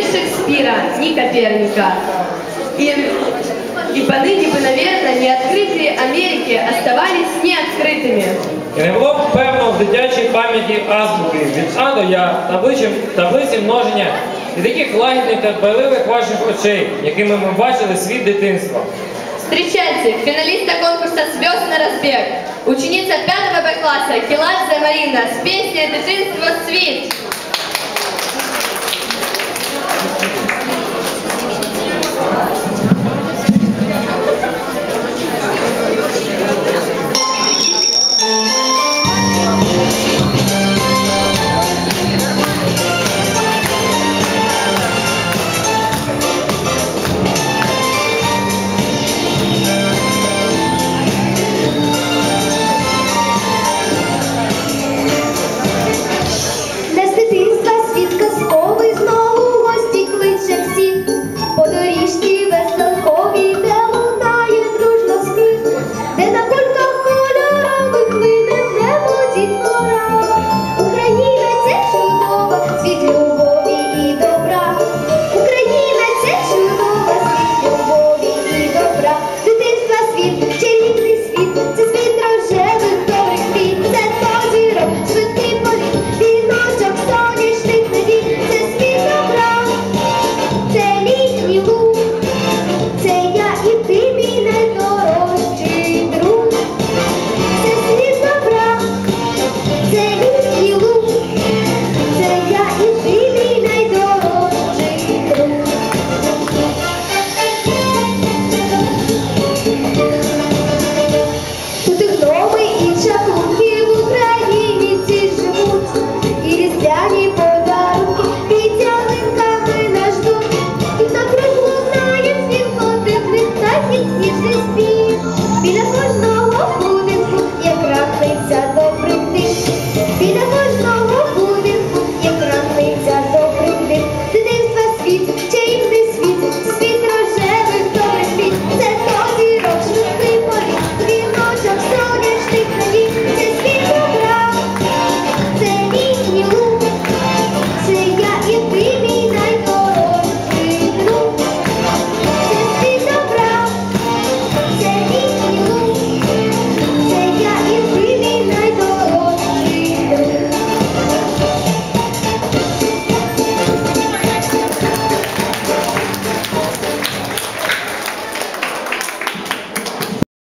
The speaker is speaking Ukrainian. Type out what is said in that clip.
ни Шекспира, ни Коперника. И, и поныне бы, наверное, неоткрытые Америки оставались неоткрытыми. І не було б певно в дитячій пам'яті азбуки від А до Я, таблиці, таблиці множення і таких лагідних та дбайливих ваших очей, якими ми бачили світ дитинства. Встречайте, финалистка конкурса «Звезд на разбег», ученица 5 Б класса Келадзе Марина с песней «Дитинство світ».